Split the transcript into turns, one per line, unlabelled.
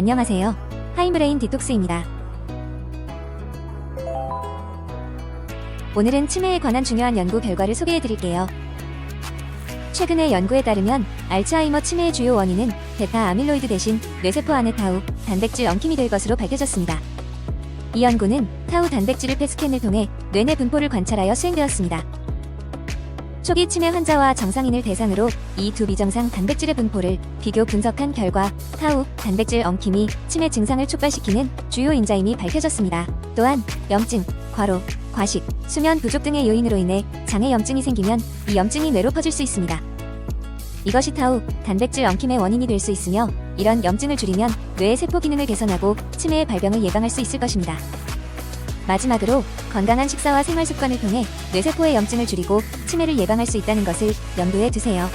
안녕하세요. 하이브레인 디톡스입니다. 오늘은 치매에 관한 중요한 연구 결과를 소개해 드릴게요. 최근의 연구에 따르면 알츠하이머 치매의 주요 원인은 베타 아밀로이드 대신 뇌세포 안의 타우, 단백질 엉킴이 될 것으로 밝혀졌습니다. 이 연구는 타우 단백질을 펫스캔을 통해 뇌내 분포를 관찰하여 수행되었습니다. 초기 치매 환자와 정상인을 대상으로 이 두 비정상 단백질의 분포를 비교 분석한 결과 타우, 단백질 엉킴이 치매 증상을 촉발시키는 주요 인자임이 밝혀졌습니다. 또한 염증, 과로, 과식, 수면 부족 등의 요인으로 인해 장애 염증이 생기면 이 염증이 뇌로 퍼질 수 있습니다. 이것이 타우, 단백질 엉킴의 원인이 될 수 있으며 이런 염증을 줄이면 뇌의 세포 기능을 개선하고 치매의 발병을 예방할 수 있을 것입니다. 마지막으로 건강한 식사와 생활 습관을 통해 뇌세포의 염증을 줄이고 치매를 예방할 수 있다는 것을 염두에 두세요.